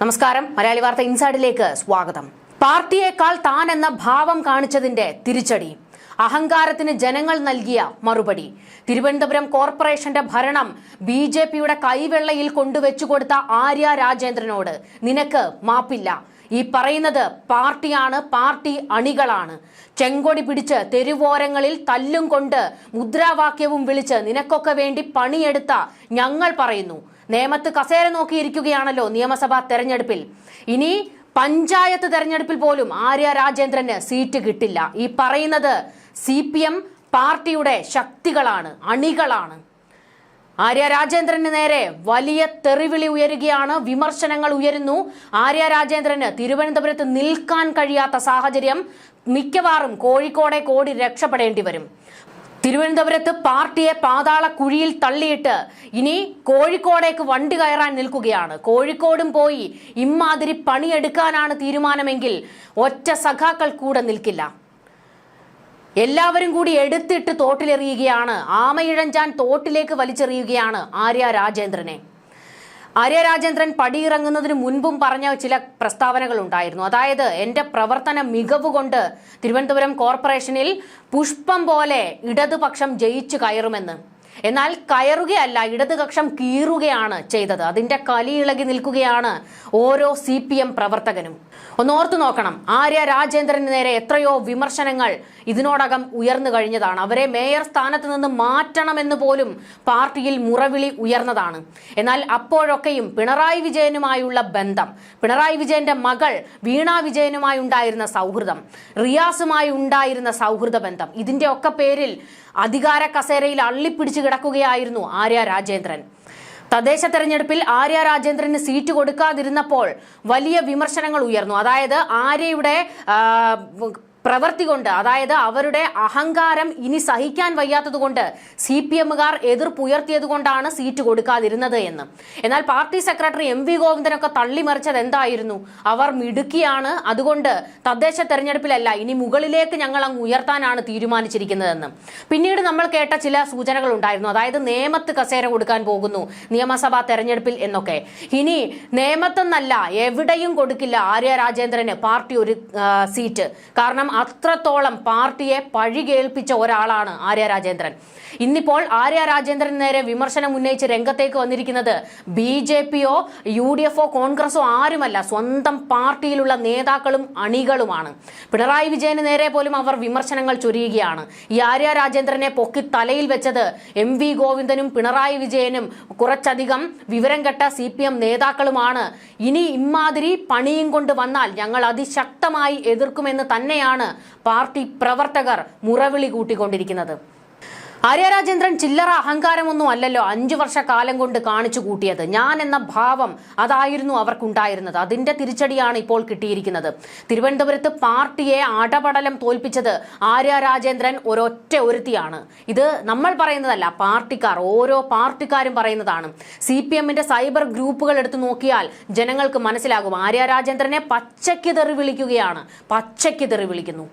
നമസ്കാരം. മലയാളി വാർത്ത ഇൻസൈഡിലേക്ക് സ്വാഗതം. പാർട്ടിയേക്കാൾ താൻ എന്ന ഭാവം കാണിച്ചതിന്റെ തിരിച്ചടി. അഹങ്കാരത്തിന് ജനങ്ങൾ നൽകിയ മറുപടി. തിരുവനന്തപുരം കോർപ്പറേഷന്റെ ഭരണം ബി ജെ പിയുടെ കൈവെള്ളയിൽ കൊണ്ടുവച്ചു കൊടുത്ത ആര്യ രാജേന്ദ്രനോട് നിനക്ക് മാപ്പില്ല. ഈ പറയുന്നത് പാർട്ടിയാണ് പാർട്ടി അണികളാണ്. ചെങ്കൊടി പിടിച്ച് തെരുവോരങ്ങളിൽ തല്ലും കൊണ്ട് മുദ്രാവാക്യവും വിളിച്ച് നിനക്കൊക്കെ വേണ്ടി പണിയെടുത്ത ഞങ്ങൾ പറയുന്നു. നേമത്ത് കസേര നോക്കിയിരിക്കുകയാണല്ലോ നിയമസഭാ തെരഞ്ഞെടുപ്പിൽ. ഇനി പഞ്ചായത്ത് തെരഞ്ഞെടുപ്പിൽ പോലും ആര്യ രാജേന്ദ്രന് സീറ്റ് കിട്ടില്ല. ഈ പറയുന്നത് സി പാർട്ടിയുടെ ശക്തികളാണ് അണികളാണ്. ആര്യ രാജേന്ദ്രന് നേരെ വലിയ തെറിവിളി ഉയരുകയാണ്. വിമർശനങ്ങൾ ഉയരുന്നു. ആര്യ രാജേന്ദ്രന് തിരുവനന്തപുരത്ത് നിൽക്കാൻ കഴിയാത്ത സാഹചര്യം മിക്കവാറും കോഴിക്കോടെ കോടി രക്ഷപ്പെടേണ്ടി വരും. തിരുവനന്തപുരത്ത് പാർട്ടിയെ പാതാള കുഴിയിൽ തള്ളിയിട്ട് ഇനി കോഴിക്കോടേക്ക് വണ്ടി കയറാൻ നിൽക്കുകയാണ്. കോഴിക്കോടും പോയി ഇമ്മാതിരി പണിയെടുക്കാനാണ് തീരുമാനമെങ്കിൽ ഒറ്റ സഖാക്കൾ കൂടെ നിൽക്കില്ല. എല്ലാവരും കൂടി എടുത്തിട്ട് തോട്ടിലെറിയുകയാണ്. ആമയിഴഞ്ചാൻ തോട്ടിലേക്ക് വലിച്ചെറിയുകയാണ് ആര്യ രാജേന്ദ്രനെ. ആര്യ രാജേന്ദ്രൻ പടിയിറങ്ങുന്നതിന് മുൻപും പറഞ്ഞ ചില പ്രസ്താവനകൾ ഉണ്ടായിരുന്നു. അതായത് എന്റെ പ്രവർത്തന മികവ് കൊണ്ട് തിരുവനന്തപുരം കോർപ്പറേഷനിൽ പുഷ്പം പോലെ ഇടതുപക്ഷം ജയിച്ചു കയറുമെന്ന്. എന്നാൽ കയറുകയല്ല ഇടതുപക്ഷം കീറുകയാണ് ചെയ്തത്. അതിന്റെ കലിയിളകി നിൽക്കുകയാണ് ഓരോ സി പ്രവർത്തകനും. ഒന്ന് ഓർത്തു നോക്കണം. ആര്യ രാജേന്ദ്രന് നേരെ എത്രയോ വിമർശനങ്ങൾ ഇതിനോടകം ഉയർന്നു കഴിഞ്ഞതാണ്. അവരെ മേയർ സ്ഥാനത്ത് നിന്ന് മാറ്റണമെന്ന് പോലും പാർട്ടിയിൽ മുറവിളി ഉയർന്നതാണ്. എന്നാൽ അപ്പോഴൊക്കെയും പിണറായി വിജയനുമായുള്ള ബന്ധം പിണറായി വിജയന്റെ മകൾ വീണ വിജയനുമായി ഉണ്ടായിരുന്ന സൗഹൃദം റിയാസുമായി ഉണ്ടായിരുന്ന സൗഹൃദ ബന്ധം ഇതിന്റെ ഒക്കെ പേരിൽ അധികാര കസേരയിൽ അള്ളിപ്പിടിച്ചു കിടക്കുകയായിരുന്നു ആര്യ രാജേന്ദ്രൻ. തദ്ദേശ തെരഞ്ഞെടുപ്പിൽ ആര്യ രാജേന്ദ്രന് സീറ്റ് കൊടുക്കാതിരുന്നപ്പോൾ വലിയ വിമർശനങ്ങൾ ഉയർന്നു. അതായത് ആര്യയുടെ പ്രവൃത്തി കൊണ്ട് അതായത് അവരുടെ അഹങ്കാരം ഇനി സഹിക്കാൻ വയ്യാത്തത് കൊണ്ട് സി പി എമ്മുകാർ എതിർപ്പുയർത്തിയത് കൊണ്ടാണ് സീറ്റ് കൊടുക്കാതിരുന്നത് എന്ന്. എന്നാൽ പാർട്ടി സെക്രട്ടറി എം വി ഗോവിന്ദനൊക്കെ തള്ളിമറിച്ചത് എന്തായിരുന്നു? അവർ മിടുക്കിയാണ് അതുകൊണ്ട് തദ്ദേശ തെരഞ്ഞെടുപ്പിലല്ല ഇനി മുകളിലേക്ക് ഞങ്ങൾ അങ്ങ് ഉയർത്താനാണ് തീരുമാനിച്ചിരിക്കുന്നതെന്ന്. പിന്നീട് നമ്മൾ കേട്ട ചില സൂചനകൾ ഉണ്ടായിരുന്നു. അതായത് നേമത്ത് കസേര കൊടുക്കാൻ പോകുന്നു നിയമസഭാ തെരഞ്ഞെടുപ്പിൽ എന്നൊക്കെ. ഇനി നേമത്തെന്നല്ല എവിടെയും കൊടുക്കില്ല ആര്യ രാജേന്ദ്രന് പാർട്ടി ഒരു സീറ്റ്. കാരണം അത്രത്തോളം പാർട്ടിയെ പഴികേൽപ്പിച്ച ഒരാളാണ് ആര്യ രാജേന്ദ്രൻ. ഇന്നിപ്പോൾ ആര്യ രാജേന്ദ്രൻ നേരെ വിമർശനം ഉന്നയിച്ച് രംഗത്തേക്ക് വന്നിരിക്കുന്നത് ബി ജെ പിയോ യു ഡി എഫോ കോൺഗ്രസോ ആരുമല്ല. സ്വന്തം പാർട്ടിയിലുള്ള നേതാക്കളും അണികളുമാണ്. പിണറായി വിജയന് നേരെ പോലും അവർ വിമർശനങ്ങൾ ചൊരിയുകയാണ്. ഈ ആര്യ രാജേന്ദ്രനെ പൊക്കി തലയിൽ വെച്ചത് എം വി ഗോവിന്ദനും പിണറായി വിജയനും. കുറച്ചധികം വിവരം കെട്ട സി പി എം നേതാക്കളുമാണ്. ഇനി ഇമാതിരി പണിയും കൊണ്ട് വന്നാൽ ഞങ്ങൾ അതിശക്തമായി എതിർക്കുമെന്ന് തന്നെയാണ് പാർട്ടി പ്രവർത്തകർ മുറവിളി കൂട്ടിക്കൊണ്ടിരിക്കുന്നത്. ആര്യ രാജേന്ദ്രൻ ചില്ലറ അഹങ്കാരമൊന്നും അല്ലല്ലോ അഞ്ചു വർഷ കാലം കൊണ്ട് കാണിച്ചു കൂട്ടിയത്. ഞാൻ എന്ന ഭാവം അതായിരുന്നു അവർക്കുണ്ടായിരുന്നത്. അതിന്റെ തിരിച്ചടിയാണ് ഇപ്പോൾ കിട്ടിയിരിക്കുന്നത്. തിരുവനന്തപുരത്ത് പാർട്ടിയെ അടപടലം തോൽപ്പിച്ചത് ആര്യ രാജേന്ദ്രൻ ഒരൊറ്റ ഒരുത്തിയാണ്. ഇത് നമ്മൾ പറയുന്നതല്ല പാർട്ടിക്കാർ ഓരോ പാർട്ടിക്കാരും പറയുന്നതാണ്. സി പി എമ്മിന്റെ സൈബർ ഗ്രൂപ്പുകൾ എടുത്തു നോക്കിയാൽ ജനങ്ങൾക്ക് മനസ്സിലാകും ആര്യ രാജേന്ദ്രനെ പച്ചയ്ക്ക് തെറി വിളിക്കുകയാണ്. പച്ചയ്ക്ക് തെറി വിളിക്കുന്നു.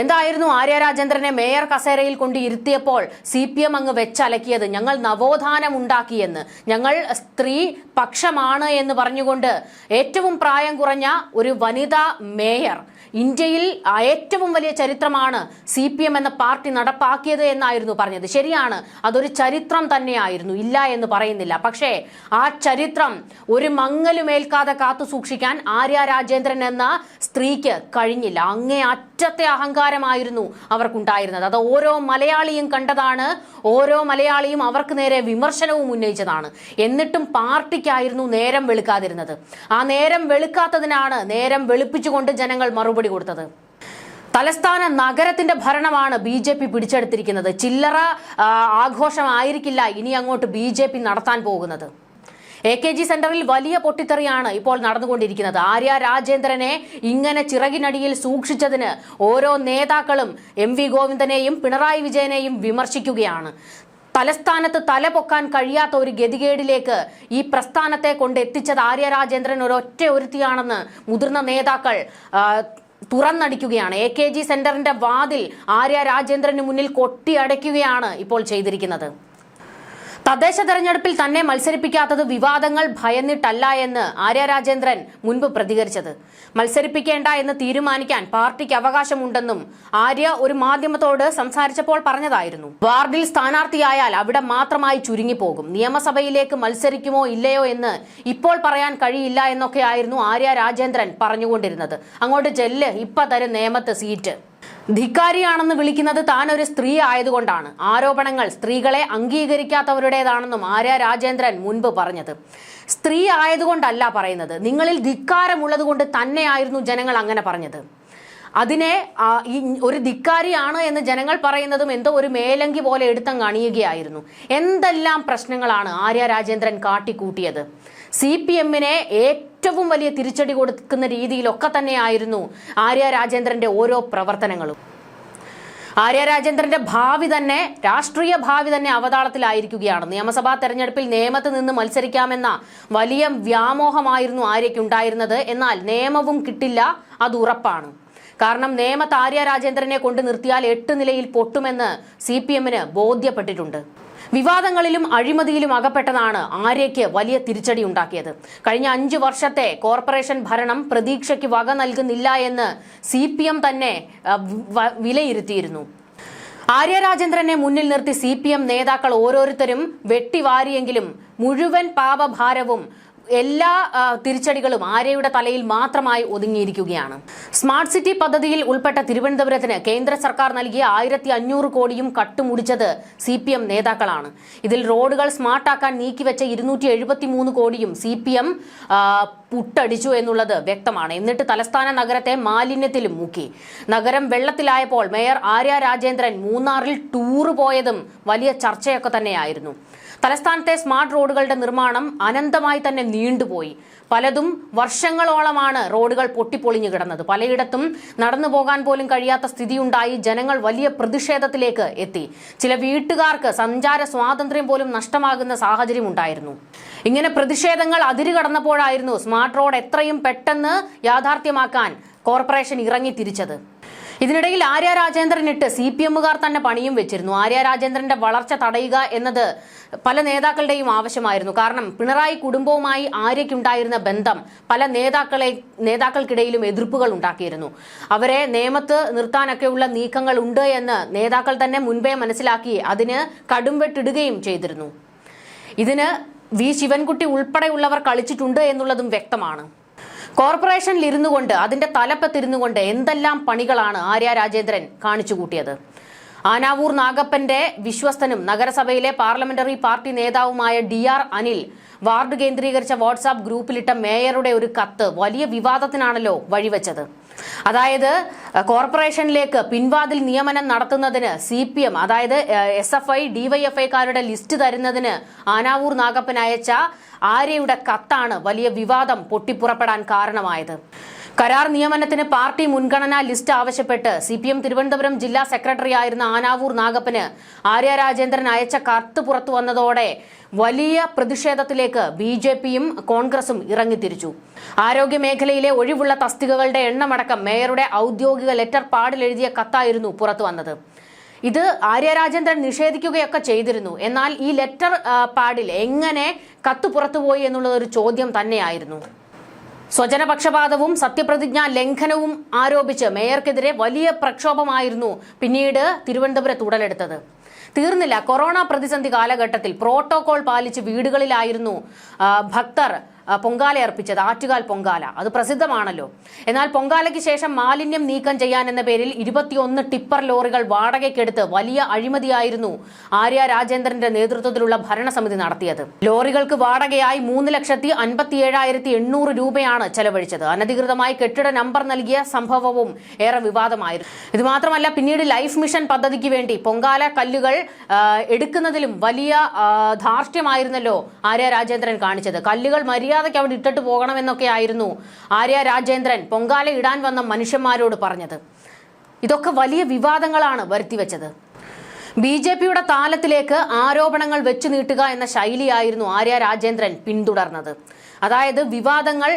എന്തായിരുന്നു ആര്യ രാജേന്ദ്രനെ മേയർ കസേരയിൽ കൊണ്ട് ഇരുത്തിയപ്പോൾ സി പി എം അങ്ങ് വെച്ചലക്കിയത്? ഞങ്ങൾ നവോത്ഥാനം ഉണ്ടാക്കിയെന്ന്. ഞങ്ങൾ സ്ത്രീ പക്ഷമാണ് എന്ന് പറഞ്ഞുകൊണ്ട് ഏറ്റവും പ്രായം കുറഞ്ഞ ഒരു വനിതാ മേയർ ഇന്ത്യയിൽ ഏറ്റവും വലിയ ചരിത്രമാണ് സി പി എം എന്ന പാർട്ടി നടപ്പാക്കിയത് എന്നായിരുന്നു പറഞ്ഞത്. ശരിയാണ് അതൊരു ചരിത്രം തന്നെയായിരുന്നു. ഇല്ല എന്ന് പറയുന്നില്ല. പക്ഷേ ആ ചരിത്രം ഒരു മങ്ങലുമേൽക്കാതെ കാത്തു സൂക്ഷിക്കാൻ ആര്യ രാജേന്ദ്രൻ എന്ന സ്ത്രീക്ക് കഴിഞ്ഞില്ല. അങ്ങേ അറ്റത്തെ അഹങ്കാരമായിരുന്നു അവർക്കുണ്ടായിരുന്നത്. അത് ഓരോ മലയാളിയും കണ്ടതാണ് ഓരോ മലയാളിയും അവർക്ക് നേരെ വിമർശനവും ഉന്നയിച്ചതാണ്. എന്നിട്ടും പാർട്ടിക്കായിരുന്നു നേരം വെളുക്കാതിരുന്നത്. ആ നേരം വെളുക്കാത്തതിനാണ് നേരം വെളുപ്പിച്ചുകൊണ്ട് ജനങ്ങൾ മറുപടി കൊടുത്തത്. തലസ്ഥാന നഗരത്തിന്റെ ഭരണമാണ് ബി ജെ പി പിടിച്ചെടുത്തിരിക്കുന്നത്. ചില്ലറ ആഘോഷമായിരിക്കില്ല ഇനി അങ്ങോട്ട് ബി നടത്താൻ പോകുന്നത്. എ കെ ജി സെന്ററിൽ വലിയ പൊട്ടിത്തെറിയാണ് ഇപ്പോൾ നടന്നുകൊണ്ടിരിക്കുന്നത്. ആര്യ രാജേന്ദ്രനെ ഇങ്ങനെ ചിറകിനടിയിൽ സൂക്ഷിച്ചതിന് ഓരോ നേതാക്കളും എം വി ഗോവിന്ദനെയും പിണറായി വിജയനെയും വിമർശിക്കുകയാണ്. തലസ്ഥാനത്ത് തല പൊക്കാൻ കഴിയാത്ത ഒരു ഗതികേടിലേക്ക് ഈ പ്രസ്ഥാനത്തെ കൊണ്ട് എത്തിച്ചത് ആര്യ രാജേന്ദ്രൻ ഒരൊറ്റ ഒരുത്തിയാണെന്ന് മുതിർന്ന നേതാക്കൾ തുറന്നടിക്കുകയാണ്. എ കെ ജി സെന്ററിന്റെ വാതിൽ ആര്യ രാജേന്ദ്രന് മുന്നിൽ കൊട്ടിയടയ്ക്കുകയാണ് ഇപ്പോൾ ചെയ്തിരിക്കുന്നത്. തദ്ദേശ തെരഞ്ഞെടുപ്പിൽ തന്നെ മത്സരിപ്പിക്കാത്തത് വിവാദങ്ങൾ ഭയന്നിട്ടല്ല എന്ന് ആര്യ രാജേന്ദ്രൻ മുൻപ് പ്രതികരിച്ചത്. മത്സരിപ്പിക്കേണ്ട എന്ന് തീരുമാനിക്കാൻ പാർട്ടിക്ക് അവകാശമുണ്ടെന്നും ആര്യ ഒരു മാധ്യമത്തോട് സംസാരിച്ചപ്പോൾ പറഞ്ഞതായിരുന്നു. വാർഡിൽ സ്ഥാനാർത്ഥിയായാൽ അവിടെ മാത്രമായി ചുരുങ്ങിപ്പോകും. നിയമസഭയിലേക്ക് മത്സരിക്കുമോ ഇല്ലയോ എന്ന് ഇപ്പോൾ പറയാൻ കഴിയില്ല എന്നൊക്കെയായിരുന്നു ആര്യ രാജേന്ദ്രൻ പറഞ്ഞുകൊണ്ടിരുന്നത്. അങ്ങോട്ട് ചെല്ല് ഇപ്പൊ തരും നേമത്ത് സീറ്റ്. ധിക്കാരിയാണെന്ന് വിളിക്കുന്നത് താൻ ഒരു സ്ത്രീ ആയതുകൊണ്ടാണ്. ആരോപണങ്ങൾ സ്ത്രീകളെ അംഗീകരിക്കാത്തവരുടേതാണെന്നും ആര്യ രാജേന്ദ്രൻ മുൻപ് പറഞ്ഞത്. സ്ത്രീ ആയതുകൊണ്ടല്ല പറയുന്നത്. നിങ്ങളിൽ ധിക്കാരമുള്ളത് കൊണ്ട് തന്നെയായിരുന്നു ജനങ്ങൾ അങ്ങനെ പറഞ്ഞത്. അതിനെ ഈ ഒരു ധിക്കാരിയാണ് എന്ന് ജനങ്ങൾ പറയുന്നതും എന്തോ ഒരു മേലങ്കി പോലെ എടുത്തങ്ങ് അണിയുകയായിരുന്നു. എന്തെല്ലാം പ്രശ്നങ്ങളാണ് ആര്യ രാജേന്ദ്രൻ കാട്ടിക്കൂട്ടിയത്? സി പി എമ്മിനെ ഏറ്റവും വലിയ തിരിച്ചടി കൊടുക്കുന്ന രീതിയിലൊക്കെ തന്നെയായിരുന്നു ആര്യ രാജേന്ദ്രന്റെ ഓരോ പ്രവർത്തനങ്ങളും. ആര്യ രാജേന്ദ്രന്റെ ഭാവി തന്നെ രാഷ്ട്രീയ ഭാവി തന്നെ അവതാളത്തിലായിരിക്കുകയാണ്. നിയമസഭാ തെരഞ്ഞെടുപ്പിൽ നേമത്ത് നിന്ന് മത്സരിക്കാമെന്ന വലിയ വ്യാമോഹമായിരുന്നു ആര്യയ്ക്കുണ്ടായിരുന്നത്. എന്നാൽ നിയമവും കിട്ടില്ല അത് ഉറപ്പാണ്. കാരണം നേമത്ത് ആര്യ രാജേന്ദ്രനെ കൊണ്ട് നിർത്തിയാൽ എട്ട് നിലയിൽ പൊട്ടുമെന്ന് സി പി എമ്മിന് ബോധ്യപ്പെട്ടിട്ടുണ്ട്. വിവാദങ്ങളിലും അഴിമതിയിലും അകപ്പെട്ടതാണ് ആര്യയ്ക്ക് വലിയ തിരിച്ചടി ഉണ്ടാക്കിയത്. കഴിഞ്ഞ അഞ്ചു വർഷത്തെ കോർപ്പറേഷൻ ഭരണം പ്രതീക്ഷയ്ക്ക് വക നൽകുന്നില്ല എന്ന് സി തന്നെ വിലയിരുത്തിയിരുന്നു. ആര്യ രാജേന്ദ്രനെ മുന്നിൽ നിർത്തി സി പി എം നേതാക്കൾ ഓരോരുത്തരും വെട്ടിവാരിയെങ്കിലും മുഴുവൻ പാപഭാരവും എല്ലാ തിരിച്ചടികളും ആര്യയുടെ തലയിൽ മാത്രമായി ഒതുങ്ങിയിരിക്കുകയാണ്. സ്മാർട്ട് സിറ്റി പദ്ധതിയിൽ ഉൾപ്പെട്ട തിരുവനന്തപുരത്തിന് കേന്ദ്ര സർക്കാർ നൽകിയ ആയിരത്തി അഞ്ഞൂറ് കോടിയും കട്ടുമുടിച്ചത് സി പി എം നേതാക്കളാണ്. ഇതിൽ റോഡുകൾ സ്മാർട്ടാക്കാൻ നീക്കിവെച്ച ഇരുന്നൂറ്റി എഴുപത്തി മൂന്ന് കോടിയും സി പി എം പുട്ടടിച്ചു എന്നുള്ളത് വ്യക്തമാണ്. എന്നിട്ട് തലസ്ഥാന നഗരത്തെ മാലിന്യത്തിലും മുക്കി. നഗരം വെള്ളത്തിലായപ്പോൾ മേയർ ആര്യ രാജേന്ദ്രൻ മൂന്നാറിൽ ടൂറ് പോയതും വലിയ ചർച്ചയൊക്കെ തന്നെയായിരുന്നു. തലസ്ഥാനത്തെ സ്മാർട്ട് റോഡുകളുടെ നിർമ്മാണം അനന്തമായി തന്നെ നീണ്ടുപോയി. പലതും വർഷങ്ങളോളമാണ് റോഡുകൾ പൊട്ടിപ്പൊളിഞ്ഞു കിടന്നത്. പലയിടത്തും നടന്നു പോകാൻ പോലും കഴിയാത്ത സ്ഥിതിയുണ്ടായി ജനങ്ങൾ വലിയ പ്രതിഷേധത്തിലേക്ക് എത്തി. ചില വീട്ടുകാർക്ക് സഞ്ചാര സ്വാതന്ത്ര്യം പോലും നഷ്ടമാകുന്ന സാഹചര്യം ഉണ്ടായിരുന്നു ഇങ്ങനെ പ്രതിഷേധങ്ങൾ അതിരി കടന്നപ്പോഴായിരുന്നു സ്മാർട്ട് റോഡ് എത്രയും പെട്ടെന്ന് യാഥാർത്ഥ്യമാക്കാൻ കോർപ്പറേഷൻ ഇറങ്ങി തിരിച്ചത്. ഇതിനിടയിൽ ആര്യ രാജേന്ദ്രൻ ഇട്ട് സി പി എമ്മുകാർ തന്നെ പണിയും വെച്ചിരുന്നു. ആര്യ രാജേന്ദ്രന്റെ വളർച്ച തടയുക എന്നത് പല നേതാക്കളുടെയും ആവശ്യമായിരുന്നു. കാരണം പിണറായി കുടുംബവുമായി ആര്യയ്ക്കുണ്ടായിരുന്ന ബന്ധം പല നേതാക്കളെ നേതാക്കൾക്കിടയിലും എതിർപ്പുകൾ ഉണ്ടാക്കിയിരുന്നു. അവരെ നിയമത്ത് നിർത്താനൊക്കെയുള്ള നീക്കങ്ങൾ ഉണ്ട് എന്ന് നേതാക്കൾ തന്നെ മുൻപേ മനസ്സിലാക്കി അതിന് കടുംവെട്ടിടുകയും ചെയ്തിരുന്നു. ഇതിന് വി ശിവൻകുട്ടി ഉൾപ്പെടെയുള്ളവർ കളിച്ചിട്ടുണ്ട് എന്നുള്ളതും വ്യക്തമാണ്. കോർപ്പറേഷനിൽ ഇരുന്നു കൊണ്ട് അതിന്റെ തലപ്പത്തിരുന്നു കൊണ്ട് എന്തെല്ലാം പണികളാണ് ആര്യ രാജേന്ദ്രൻ കാണിച്ചു കൂട്ടിയത്? ആനാവൂർ നാഗപ്പന്റെ വിശ്വസ്തനും നഗരസഭയിലെ പാർലമെന്ററി പാർട്ടി നേതാവുമായ ഡി ആർ അനിൽ വാർഡ് കേന്ദ്രീകരിച്ച വാട്സാപ്പ് ഗ്രൂപ്പിലിട്ട മേയറുടെ ഒരു കത്ത് വലിയ വിവാദത്തിനാണല്ലോ വഴിവെച്ചത്. അതായത് കോർപ്പറേഷനിലേക്ക് പിൻവാതിൽ നിയമനം നടത്തുന്നതിന് സി പി എം അതായത് എസ് എഫ് ഐ ഡിവൈഎഫ്ഐക്കാരുടെ ലിസ്റ്റ് തരുന്നതിന് ആനാവൂർ നാഗപ്പൻ അയച്ച ആര്യയുടെ കത്താണ് വലിയ വിവാദം പൊട്ടിപ്പുറപ്പെടാൻ കാരണമായത്. കരാർ നിയമനത്തിന് പാർട്ടി മുൻഗണനാ ലിസ്റ്റ് ആവശ്യപ്പെട്ട് സി പി എം തിരുവനന്തപുരം ജില്ലാ സെക്രട്ടറി ആയിരുന്ന ആനാവൂർ നാഗപ്പന് ആര്യ രാജേന്ദ്രൻ അയച്ച കത്ത് പുറത്തു വന്നതോടെ വലിയ പ്രതിഷേധത്തിലേക്ക് ബി ജെ പിയും കോൺഗ്രസും ഇറങ്ങിത്തിരിച്ചു. ആരോഗ്യ മേഖലയിലെ ഒഴിവുള്ള തസ്തികകളുടെ എണ്ണമടക്കം മേയറുടെ ഔദ്യോഗിക ലെറ്റർ പാടിലെഴുതിയ കത്തായിരുന്നു പുറത്തു വന്നത്. ഇത് ആര്യ രാജേന്ദ്രൻ നിഷേധിക്കുകയൊക്കെ ചെയ്തിരുന്നു. എന്നാൽ ഈ ലെറ്റർ പാടിൽ എങ്ങനെ കത്ത് പുറത്തുപോയി എന്നുള്ളത് ഒരു ചോദ്യം തന്നെയായിരുന്നു. സ്വജനപക്ഷപാതവും സത്യപ്രതിജ്ഞാ ലംഘനവും ആരോപിച്ച് മേയർക്കെതിരെ വലിയ പ്രക്ഷോഭമായിരുന്നു പിന്നീട് തിരുവനന്തപുരത്ത് ഉടലെടുത്തത്. തീർന്നില്ല കൊറോണ പ്രതിസന്ധി കാലഘട്ടത്തിൽ പ്രോട്ടോകോൾ പാലിച്ച് വീടുകളിലായിരുന്നു ഭക്തർ പൊങ്കാല അർപ്പിച്ചത് ആറ്റുകാൽ പൊങ്കാല. അത് പ്രസിദ്ധമാണല്ലോ. എന്നാൽ പൊങ്കാലയ്ക്ക് ശേഷം മാലിന്യം നീക്കം ചെയ്യാൻ എന്ന പേരിൽ ഇരുപത്തിയൊന്ന് ടിപ്പർ ലോറികൾ വാടകയ്ക്കെടുത്ത് വലിയ അഴിമതിയായിരുന്നു ആര്യ രാജേന്ദ്രന്റെ നേതൃത്വത്തിലുള്ള ഭരണസമിതി നടത്തിയത്. ലോറികൾക്ക് വാടകയായി മൂന്ന് ലക്ഷത്തി അൻപത്തി ഏഴായിരത്തി എണ്ണൂറ് രൂപയാണ് ചെലവഴിച്ചത്. അനധികൃതമായി കെട്ടിട നമ്പർ നൽകിയ സംഭവവും ഏറെ വിവാദമായിരുന്നു. ഇത് മാത്രമല്ല പിന്നീട് ലൈഫ് മിഷൻ പദ്ധതിക്ക് വേണ്ടി പൊങ്കാല കല്ലുകൾ എടുക്കുന്നതിലും വലിയ ധാർഷ്ട്യമായിരുന്നല്ലോ ആര്യ രാജേന്ദ്രൻ കാണിച്ചത്. കല്ലുകൾ മര്യാദയ്ക്ക് അവിടെ ഇട്ടിട്ട് പോകണമെന്നൊക്കെ ആയിരുന്നു ആര്യ രാജേന്ദ്രൻ പൊങ്കാല ഇടാൻ വന്ന മനുഷ്യന്മാരോട് പറഞ്ഞത്. ഇതൊക്കെ വലിയ വിവാദങ്ങളാണ് വരുത്തിവെച്ചത്. ബി ജെ പിയുടെ താലത്തിലേക്ക് ആരോപണങ്ങൾ വെച്ചു നീട്ടുക എന്ന ശൈലിയായിരുന്നു ആര്യ രാജേന്ദ്രൻ പിന്തുടർന്നത്. അതായത് വിവാദങ്ങൾ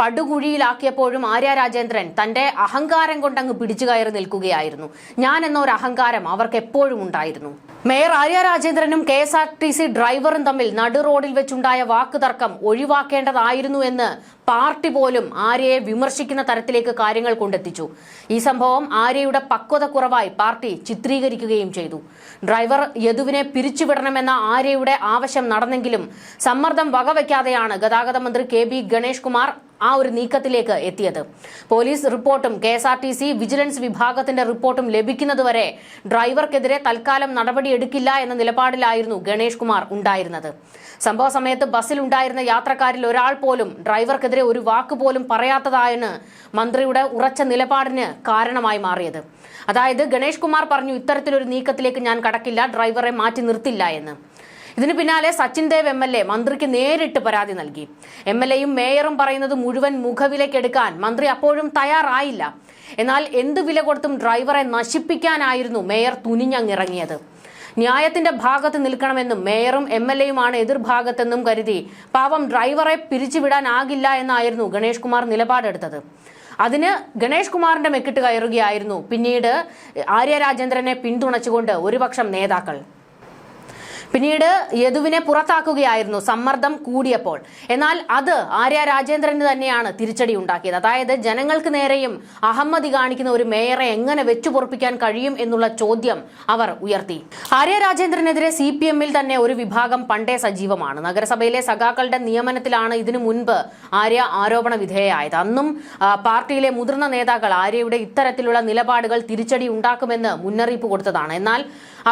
പടുകുഴിയിലാക്കിയപ്പോഴും ആര്യ രാജേന്ദ്രൻ തന്റെ അഹങ്കാരം കൊണ്ടങ്ങ് പിടിച്ചു കയറി നിൽക്കുകയായിരുന്നു. ഞാൻ എന്നൊരു അഹങ്കാരം അവർക്ക് എപ്പോഴും ഉണ്ടായിരുന്നു. Mayor Arya രാജേന്ദ്രനും K S R T C ഡ്രൈവറും തമ്മിൽ നടു റോഡിൽ വെച്ചുണ്ടായ വാക്കുതർക്കം ഒഴിവാക്കേണ്ടതായിരുന്നു എന്ന് പാർട്ടി പോലും ആര്യയെ വിമർശിക്കുന്ന തരത്തിലേക്ക് കാര്യങ്ങൾ കൊണ്ടെത്തിച്ചു. ഈ സംഭവം ആര്യയുടെ പക്വത കുറവായി പാർട്ടി ചിത്രീകരിക്കുകയും ചെയ്തു. ഡ്രൈവർ യദുവിനെ പിരിച്ചുവിടണമെന്ന ആര്യയുടെ ആവശ്യം നടന്നെങ്കിലും സമ്മർദ്ദം വകവയ്ക്കാതെയാണ് ഗതാഗത മന്ത്രി കെ ബി ഗണേഷ് കുമാർ ആ ഒരു നീക്കത്തിലേക്ക് എത്തിയത്. പോലീസ് റിപ്പോർട്ടും കെ വിജിലൻസ് വിഭാഗത്തിന്റെ റിപ്പോർട്ടും ലഭിക്കുന്നതുവരെ ഡ്രൈവർക്കെതിരെ തൽക്കാലം നടപടിയെടുക്കില്ല എന്ന നിലപാടിലായിരുന്നു ഗണേഷ് കുമാർ ഉണ്ടായിരുന്നത്. സംഭവ സമയത്ത് ബസ്സിൽ ഉണ്ടായിരുന്ന യാത്രക്കാരിൽ ഒരാൾ പോലും ഡ്രൈവർക്കെതിരെ ഒരു വാക്ക് പോലും പറയാത്തതായാണ് മന്ത്രിയുടെ ഉറച്ച നിലപാടിന് കാരണമായി മാറിയത്. അതായത് ഗണേഷ് കുമാർ പറഞ്ഞു ഇത്തരത്തിലൊരു നീക്കത്തിലേക്ക് ഞാൻ കടക്കില്ല ഡ്രൈവറെ മാറ്റി നിർത്തില്ല എന്ന്. ഇതിന് പിന്നാലെ Sachin Dev M L A മന്ത്രിക്ക് നേരിട്ട് പരാതി നൽകി. എം എൽ എയും മേയറും പറയുന്നത് മുഴുവൻ മുഖവിലേക്കെടുക്കാൻ മന്ത്രി അപ്പോഴും തയ്യാറായില്ല. എന്നാൽ എന്ത് വില കൊടുത്തും ഡ്രൈവറെ നശിപ്പിക്കാനായിരുന്നു മേയർ തുനിഞ്ഞങ്ങിറങ്ങിയത്. ന്യായത്തിന്റെ ഭാഗത്ത് നിൽക്കണമെന്നും മേയറും എം എൽ എയുമാണ് എതിർഭാഗത്തെന്നും കരുതി പാവം ഡ്രൈവറെ പിരിച്ചുവിടാനാകില്ല എന്നായിരുന്നു ഗണേഷ് കുമാർ നിലപാടെടുത്തത്. അതിന് ഗണേഷ് കുമാറിന്റെ മെക്കിട്ട് കയറുകയായിരുന്നു. പിന്നീട് ആര്യ രാജേന്ദ്രനെ പിന്തുണച്ചുകൊണ്ട് ഒരുപക്ഷം നേതാക്കൾ. പിന്നീട് യദുവിനെ പുറത്താക്കുകയായിരുന്നു സമ്മർദ്ദം കൂടിയപ്പോൾ. എന്നാൽ അത് ആര്യ രാജേന്ദ്രന് തന്നെയാണ് തിരിച്ചടി ഉണ്ടാക്കിയത്. അതായത് ജനങ്ങൾക്ക് നേരെയും അഹമ്മതി കാണിക്കുന്ന ഒരു മേയറെ എങ്ങനെ വെച്ചു പൊറപ്പിക്കാൻ കഴിയും എന്നുള്ള ചോദ്യം അവർ ഉയർത്തി. ആര്യ രാജേന്ദ്രനെതിരെ സി പി എമ്മിൽ തന്നെ ഒരു വിഭാഗം പണ്ടേ സജീവമാണ്. നഗരസഭയിലെ സഖാക്കളുടെ നിയമനത്തിലാണ് ഇതിനു മുൻപ് ആര്യ ആരോപണ വിധേയമായത് അന്നും പാർട്ടിയിലെ മുതിർന്ന നേതാക്കൾ ആര്യയുടെ ഇത്തരത്തിലുള്ള നിലപാടുകൾ തിരിച്ചടി ഉണ്ടാക്കുമെന്ന് മുന്നറിയിപ്പ് കൊടുത്തതാണ്. എന്നാൽ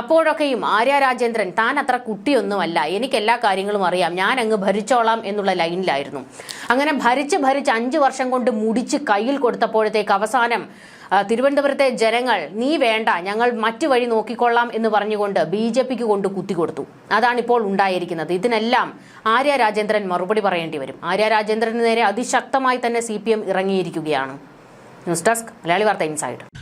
അപ്പോഴൊക്കെയും ആര്യ രാജേന്ദ്രൻ താൻ അത്ര കുട്ടിയൊന്നുമല്ല. എനിക്ക് എല്ലാ കാര്യങ്ങളും അറിയാം. ഞാൻ അങ്ങ് ഭരിച്ചോളാം എന്നുള്ള ലൈനിലായിരുന്നു. അങ്ങനെ ഭരിച്ച് ഭരിച്ച് അഞ്ച് വർഷം കൊണ്ട് മുടിച്ച് കയ്യിൽ കൊടുത്തപ്പോഴത്തേക്ക് അവസാനം തിരുവനന്തപുരത്തെ ജനങ്ങൾ നീ വേണ്ട ഞങ്ങൾ മറ്റു വഴി നോക്കിക്കൊള്ളാം എന്ന് പറഞ്ഞുകൊണ്ട് ബി ജെ പിക്ക് കൊണ്ട് കുത്തിക്കൊടുത്തു അതാണിപ്പോൾ ഉണ്ടായിരിക്കുന്നത്. ഇതിനെല്ലാം ആര്യ രാജേന്ദ്രൻ മറുപടി പറയേണ്ടി വരും. ആര്യ രാജേന്ദ്രന് നേരെ അതിശക്തമായി തന്നെ സി ഇറങ്ങിയിരിക്കുകയാണ്. ന്യൂസ് ഡെസ്ക് മലയാളി വാർത്ത ഇൻസൈഡ്.